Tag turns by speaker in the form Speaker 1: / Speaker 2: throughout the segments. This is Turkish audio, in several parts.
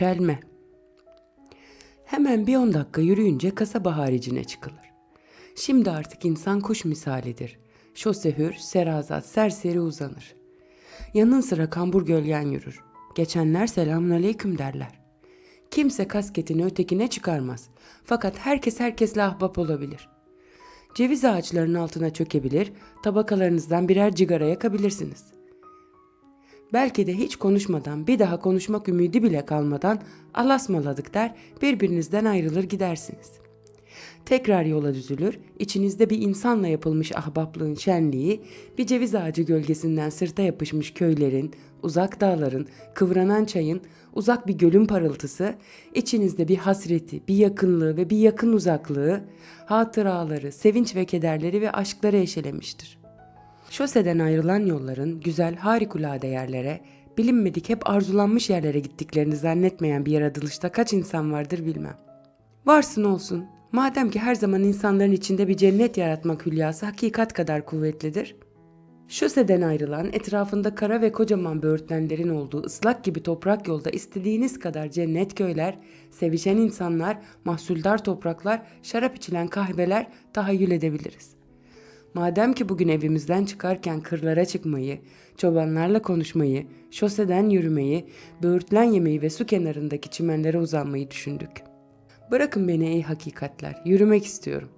Speaker 1: Çelme Hemen bir on dakika yürüyünce kasaba haricine çıkılır. Şimdi artık insan kuş misalidir. Şose hür, serazat, serseri uzanır. Yanın sıra kambur gölgen yürür. Geçenler selamun aleyküm derler. Kimse kasketini ötekine çıkarmaz. Fakat herkes herkesle ahbap olabilir. Ceviz ağaçlarının altına çökebilir, tabakalarınızdan birer cigara yakabilirsiniz. Belki de hiç konuşmadan, bir daha konuşmak ümidi bile kalmadan alasmaladık der, birbirinizden ayrılır gidersiniz. Tekrar yola düzülür, içinizde bir insanla yapılmış ahbaplığın şenliği, bir ceviz ağacı gölgesinden sırta yapışmış köylerin, uzak dağların, kıvranan çayın, uzak bir gölün parıltısı, içinizde bir hasreti, bir yakınlığı ve bir yakın uzaklığı, hatıraları, sevinç ve kederleri ve aşkları eşelemiştir. Şoseden ayrılan yolların güzel harikulade yerlere, bilinmedik hep arzulanmış yerlere gittiklerini zannetmeyen bir yaratılışta kaç insan vardır bilmem. Varsın olsun. Madem ki her zaman insanların içinde bir cennet yaratmak hülyası hakikat kadar kuvvetlidir. Şoseden ayrılan, etrafında kara ve kocaman böğürtlenlerin olduğu ıslak gibi toprak yolda istediğiniz kadar cennet köyler, sevişen insanlar, mahsuldar topraklar, şarap içilen kahveler tahayyül edebiliriz. Madem ki bugün evimizden çıkarken kırlara çıkmayı, çobanlarla konuşmayı, şoseden yürümeyi, böğürtlen yemeyi ve su kenarındaki çimenlere uzanmayı düşündük. Bırakın beni ey hakikatler, yürümek istiyorum.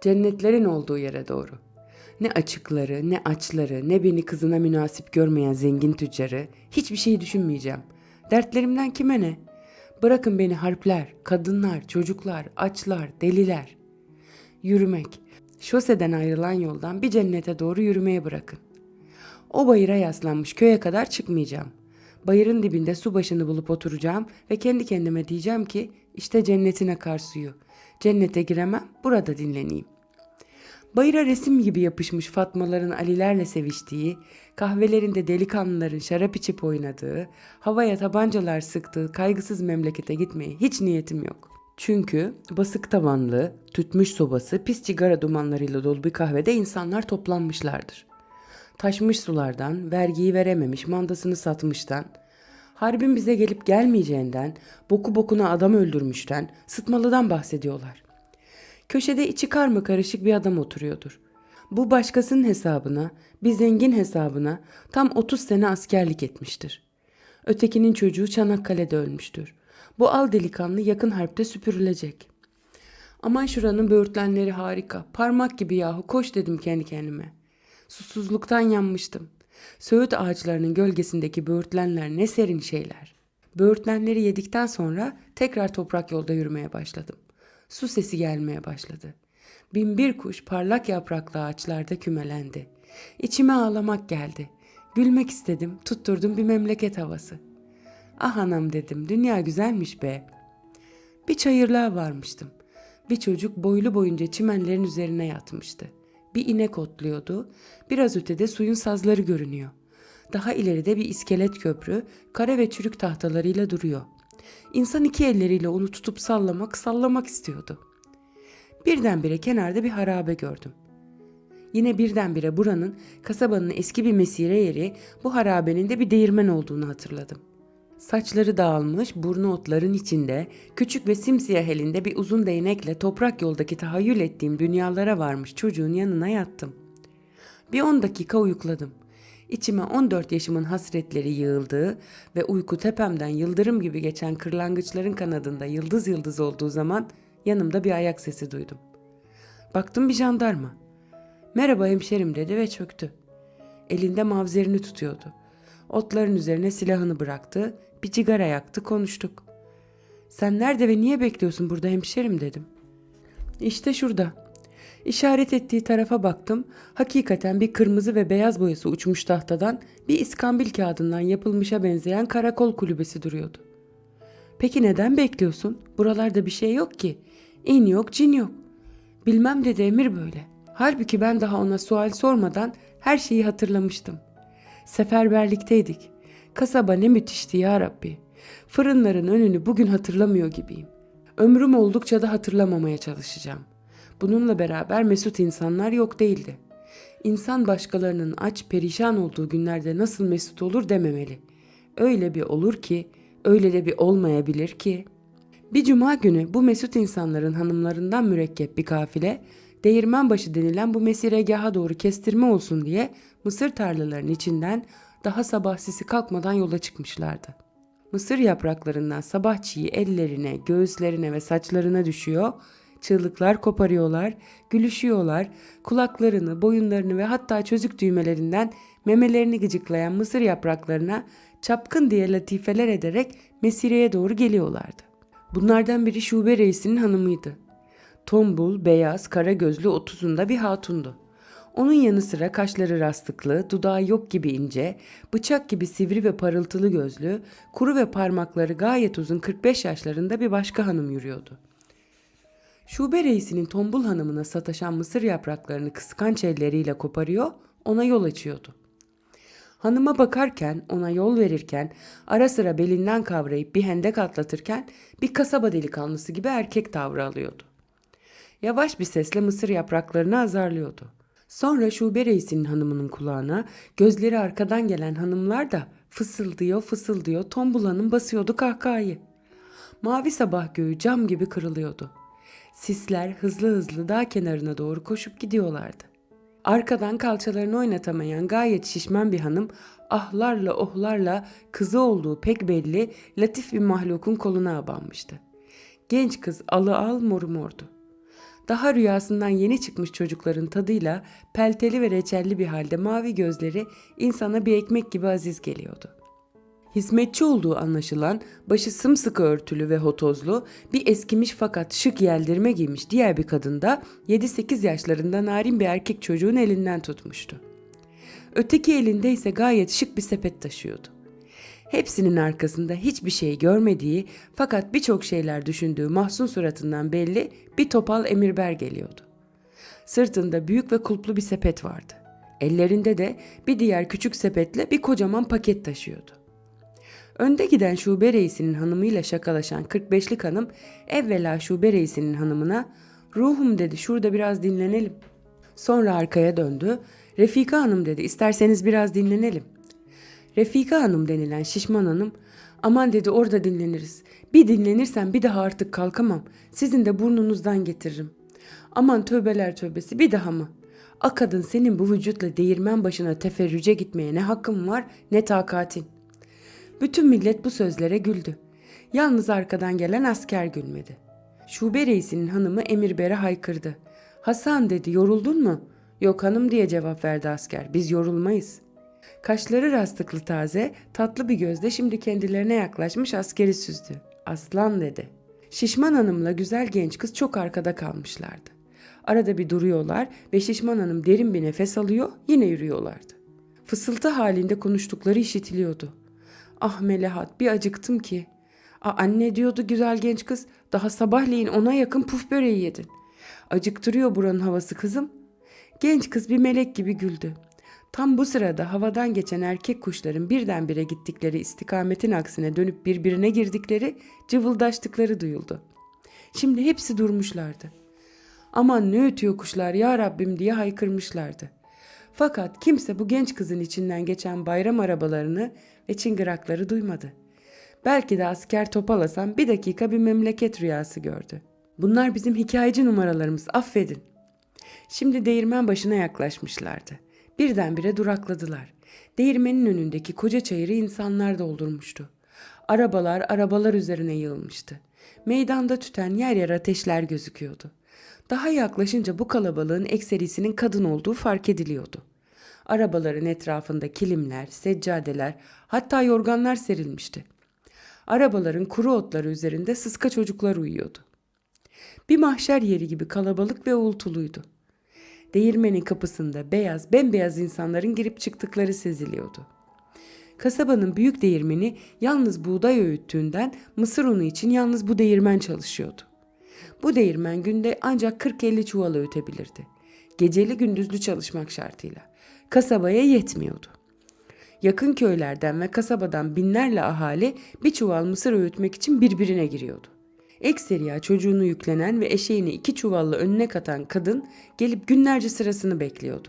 Speaker 1: Cennetlerin olduğu yere doğru. Ne açıkları, ne açları, ne beni kızına münasip görmeyen zengin tüccarı, hiçbir şeyi düşünmeyeceğim. Dertlerimden kime ne? Bırakın beni harpler, kadınlar, çocuklar, açlar, deliler. Yürümek, şoseden ayrılan yoldan bir cennete doğru yürümeye bırakın. O bayıra yaslanmış köye kadar çıkmayacağım. Bayırın dibinde su başını bulup oturacağım ve kendi kendime diyeceğim ki işte cennetin akarsuyu. Cennete giremem, burada dinleneyim. Bayıra resim gibi yapışmış Fatmaların Alilerle seviştiği, kahvelerinde delikanlıların şarap içip oynadığı, havaya tabancalar sıktığı kaygısız memlekete gitmeye hiç niyetim yok. Çünkü basık tavanlı, tütmüş sobası, pis sigara dumanlarıyla dolu bir kahvede insanlar toplanmışlardır. Taşmış sulardan, vergiyi verememiş, mandasını satmıştan, harbin bize gelip gelmeyeceğinden, boku bokuna adam öldürmüşten, sıtmalıdan bahsediyorlar. Köşede içi karma karışık bir adam oturuyordur. Bu başkasının hesabına, bir zengin hesabına tam 30 sene askerlik etmiştir. Ötekinin çocuğu Çanakkale'de ölmüştür. Bu al delikanlı yakın harpte süpürülecek. Aman şuranın böğürtlenleri harika. Parmak gibi yahu koş dedim kendi kendime. Susuzluktan yanmıştım. Söğüt ağaçlarının gölgesindeki böğürtlenler ne serin şeyler. Böğürtlenleri yedikten sonra tekrar toprak yolda yürümeye başladım. Su sesi gelmeye başladı. Bin bir kuş parlak yapraklı ağaçlarda kümelendi. İçime ağlamak geldi. Gülmek istedim, tutturdum bir memleket havası. Ah anam dedim, dünya güzelmiş be. Bir çayırlığa varmıştım. Bir çocuk boylu boyunca çimenlerin üzerine yatmıştı. Bir inek otluyordu. Biraz ötede suyun sazları görünüyor. Daha ileride bir iskelet köprü, kare ve çürük tahtalarıyla duruyor. İnsan iki elleriyle onu tutup sallamak, sallamak istiyordu. Birdenbire kenarda bir harabe gördüm. Yine birdenbire buranın, kasabanın eski bir mesire yeri, bu harabenin de bir değirmen olduğunu hatırladım. Saçları dağılmış, burnu otların içinde, küçük ve simsiyah elinde bir uzun değnekle toprak yoldaki tahayyül ettiğim dünyalara varmış çocuğun yanına yattım. Bir on dakika uyukladım. İçime 14 yaşımın hasretleri yığıldığı ve uyku tepemden yıldırım gibi geçen kırlangıçların kanadında yıldız yıldız olduğu zaman yanımda bir ayak sesi duydum. Baktım bir jandarma. Merhaba hemşerim dedi ve çöktü. Elinde mavzerini tutuyordu. Otların üzerine silahını bıraktı, bir cigara yaktı, konuştuk. Sen nerede ve niye bekliyorsun burada hemşerim dedim. İşte şurada. İşaret ettiği tarafa baktım. Hakikaten bir kırmızı ve beyaz boyası uçmuş tahtadan bir iskambil kağıdından yapılmışa benzeyen karakol kulübesi duruyordu. Peki neden bekliyorsun? Buralarda bir şey yok ki. İn yok, cin yok. Bilmem dedi emir böyle. Halbuki ben daha ona sual sormadan her şeyi hatırlamıştım. Seferberlikteydik. Kasaba ne müthişti ya Rabbi. Fırınların önünü bugün hatırlamıyor gibiyim. Ömrüm oldukça da hatırlamamaya çalışacağım. Bununla beraber mesut insanlar yok değildi. İnsan başkalarının aç perişan olduğu günlerde nasıl mesut olur dememeli. Öyle bir olur ki Öyle de bir olmayabilir ki. Bir cuma günü bu mesut insanların hanımlarından mürekkep bir kafile, Değirmenbaşı denilen bu mesiregaha doğru kestirme olsun diye mısır tarlalarının içinden daha sabah sisi kalkmadan yola çıkmışlardı. Mısır yapraklarından sabah çiği ellerine, göğüslerine ve saçlarına düşüyor, çığlıklar koparıyorlar, gülüşüyorlar, kulaklarını, boyunlarını ve hatta çözük düğmelerinden memelerini gıcıklayan mısır yapraklarına çapkın diye latifeler ederek Mesire'ye doğru geliyorlardı. Bunlardan biri şube reisinin hanımıydı. Tombul, beyaz, kara gözlü otuzunda bir hatundu. Onun yanı sıra kaşları rastıklı, dudağı yok gibi ince, bıçak gibi sivri ve parıltılı gözlü, kuru ve parmakları gayet uzun 45 yaşlarında bir başka hanım yürüyordu. Şube reisinin tombul hanımına sataşan mısır yapraklarını kıskanç elleriyle koparıyor, ona yol açıyordu. Hanıma bakarken, ona yol verirken, ara sıra belinden kavrayıp bir hendek atlatırken bir kasaba delikanlısı gibi erkek tavrı alıyordu. Yavaş bir sesle mısır yapraklarını azarlıyordu. Sonra şube reisinin hanımının kulağına gözleri arkadan gelen hanımlar da fısıldıyor fısıldıyor tombulanın basıyordu kahkahayı. Mavi sabah göğü cam gibi kırılıyordu. Sisler hızlı hızlı dağ kenarına doğru koşup gidiyorlardı. Arkadan kalçalarını oynatamayan gayet şişman bir hanım ahlarla ohlarla kızı olduğu pek belli latif bir mahlukun koluna abanmıştı. Genç kız alı al moru mordu. Daha rüyasından yeni çıkmış çocukların tadıyla pelteli ve reçelli bir halde mavi gözleri insana bir ekmek gibi aziz geliyordu. Hizmetçi olduğu anlaşılan başı sımsıkı örtülü ve hotozlu bir eskimiş fakat şık yeldirme giymiş diğer bir kadın da 7-8 yaşlarında narin bir erkek çocuğun elinden tutmuştu. Öteki elinde ise gayet şık bir sepet taşıyordu. Hepsinin arkasında hiçbir şey görmediği fakat birçok şeyler düşündüğü mahzun suratından belli bir topal emirber geliyordu. Sırtında büyük ve kulplu bir sepet vardı. Ellerinde de bir diğer küçük sepetle bir kocaman paket taşıyordu. Önde giden şube reisinin hanımıyla şakalaşan 45'lik hanım evvela şube reisinin hanımına ruhum dedi şurada biraz dinlenelim. Sonra arkaya döndü. Refika hanım dedi isterseniz biraz dinlenelim. Refika hanım denilen şişman hanım aman dedi orada dinleniriz. Bir dinlenirsem bir daha artık kalkamam. Sizin de burnunuzdan getiririm. Aman tövbeler tövbesi bir daha mı? A kadın senin bu vücutla değirmen başına teferrüce gitmeye ne hakkın var ne takatin.'' Bütün millet bu sözlere güldü. Yalnız arkadan gelen asker gülmedi. Şube reisinin hanımı Emirber'e haykırdı. Hasan dedi yoruldun mu? Yok hanım diye cevap verdi asker. Biz yorulmayız. Kaşları rastıklı taze, tatlı bir gözle şimdi kendilerine yaklaşmış askeri süzdü. Aslan dedi. Şişman hanımla güzel genç kız çok arkada kalmışlardı. Arada bir duruyorlar ve şişman hanım derin bir nefes alıyor yine yürüyorlardı. Fısıltı halinde konuştukları işitiliyordu. Ah Melahat bir acıktım ki. A, anne diyordu güzel genç kız. Daha sabahleyin ona yakın puf böreği yedin. Acıktırıyor buranın havası kızım. Genç kız bir melek gibi güldü. Tam bu sırada havadan geçen erkek kuşların birdenbire gittikleri istikametin aksine dönüp birbirine girdikleri, cıvıldaştıkları duyuldu. Şimdi hepsi durmuşlardı. Aman ne ötüyor kuşlar ya Rabbim diye haykırmışlardı. Fakat kimse bu genç kızın içinden geçen bayram arabalarını ve çıngırakları duymadı. Belki de asker topalasam bir dakika bir memleket rüyası gördü. Bunlar bizim hikayeci numaralarımız affedin. Şimdi değirmen başına yaklaşmışlardı. Birdenbire durakladılar. Değirmenin önündeki koca çayırı insanlar doldurmuştu. Arabalar arabalar üzerine yığılmıştı. Meydanda tüten yer yer ateşler gözüküyordu. Daha yaklaşınca bu kalabalığın ekserisinin kadın olduğu fark ediliyordu. Arabaların etrafında kilimler, seccadeler, hatta yorganlar serilmişti. Arabaların kuru otları üzerinde sıska çocuklar uyuyordu. Bir mahşer yeri gibi kalabalık ve uğultuluydu. Değirmenin kapısında beyaz, bembeyaz insanların girip çıktıkları seziliyordu. Kasabanın büyük değirmeni yalnız buğday öğüttüğünden mısır unu için yalnız bu değirmen çalışıyordu. Bu değirmen günde ancak 40-50 çuval öğütebilirdi. Geceli gündüzlü çalışmak şartıyla kasabaya yetmiyordu. Yakın köylerden ve kasabadan binlerle ahali bir çuval mısır öğütmek için birbirine giriyordu. Ekseriya çocuğunu yüklenen ve eşeğini iki çuvalla önüne katan kadın gelip günlerce sırasını bekliyordu.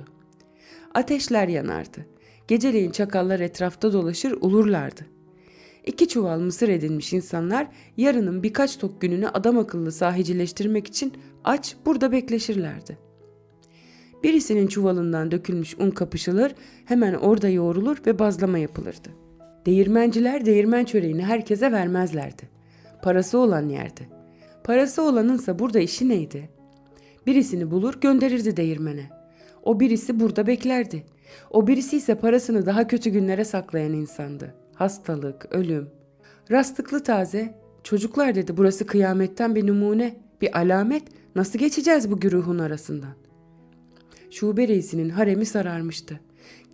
Speaker 1: Ateşler yanardı. Geceleyin çakallar etrafta dolaşır ulurlardı. İki çuval mısır edinmiş insanlar yarının birkaç tok gününü adam akıllı sahicileştirmek için aç burada bekleşirlerdi. Birisinin çuvalından dökülmüş un kapışılır, hemen orada yoğrulur ve bazlama yapılırdı. Değirmenciler değirmen çöreğini herkese vermezlerdi. Parası olan yerdi. Parası olanınsa burada işi neydi? Birisini bulur gönderirdi değirmene. O birisi burada beklerdi. O birisi ise parasını daha kötü günlere saklayan insandı. Hastalık, ölüm. Rastıklı taze, çocuklar dedi burası kıyametten bir numune, bir alamet. Nasıl geçeceğiz bu güruhun arasından? Şube reisinin haremi sararmıştı.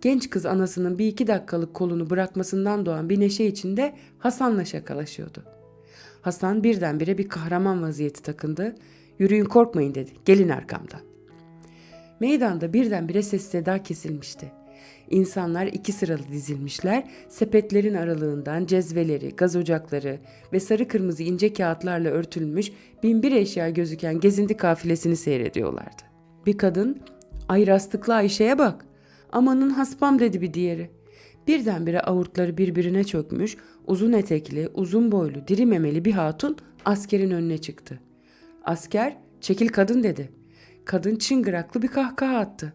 Speaker 1: Genç kız anasının bir iki dakikalık kolunu bırakmasından doğan bir neşe içinde Hasan'la şakalaşıyordu. Hasan birdenbire bir kahraman vaziyeti takındı. Yürüyün korkmayın dedi. Gelin arkamdan. Meydanda birdenbire ses seda kesilmişti. İnsanlar iki sıralı dizilmişler, sepetlerin aralığından cezveleri, gaz ocakları ve sarı kırmızı ince kağıtlarla örtülmüş binbir eşya gözüken gezinti kafilesini seyrediyorlardı. Bir kadın, ay rastıklı Ayşe'ye bak, amanın haspam dedi bir diğeri. Birdenbire avurtları birbirine çökmüş, uzun etekli, uzun boylu, diri memeli bir hatun askerin önüne çıktı. Asker, çekil kadın dedi. Kadın çıngıraklı bir kahkaha attı.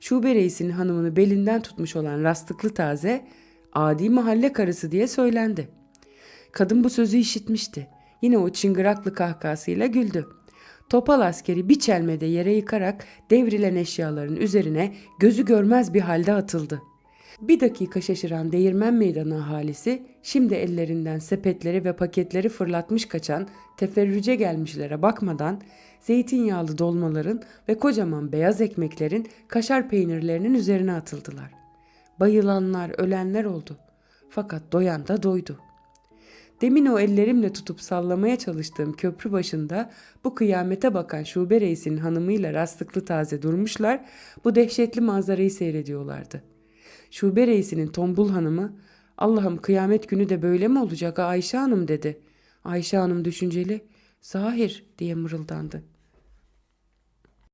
Speaker 1: Şube reisinin hanımını belinden tutmuş olan rastıklı taze, adi mahalle karısı diye söylendi. Kadın bu sözü işitmişti. Yine o çıngıraklı kahkahasıyla güldü. Topal askeri bir çelmede yere yıkarak devrilen eşyaların üzerine gözü görmez bir halde atıldı. Bir dakika şaşıran değirmen meydanı ahalisi şimdi ellerinden sepetleri ve paketleri fırlatmış kaçan teferrüce gelmişlere bakmadan zeytinyağlı dolmaların ve kocaman beyaz ekmeklerin kaşar peynirlerinin üzerine atıldılar. Bayılanlar, ölenler oldu. Fakat doyan da doydu. Demin o ellerimle tutup sallamaya çalıştığım köprü başında bu kıyamete bakan şube reisinin hanımıyla rastlıklı taze durmuşlar, bu dehşetli manzarayı seyrediyorlardı. Şube reisinin tombul hanımı, Allah'ım kıyamet günü de böyle mi olacak Ayşe Hanım dedi. Ayşe Hanım düşünceli, zahir diye mırıldandı.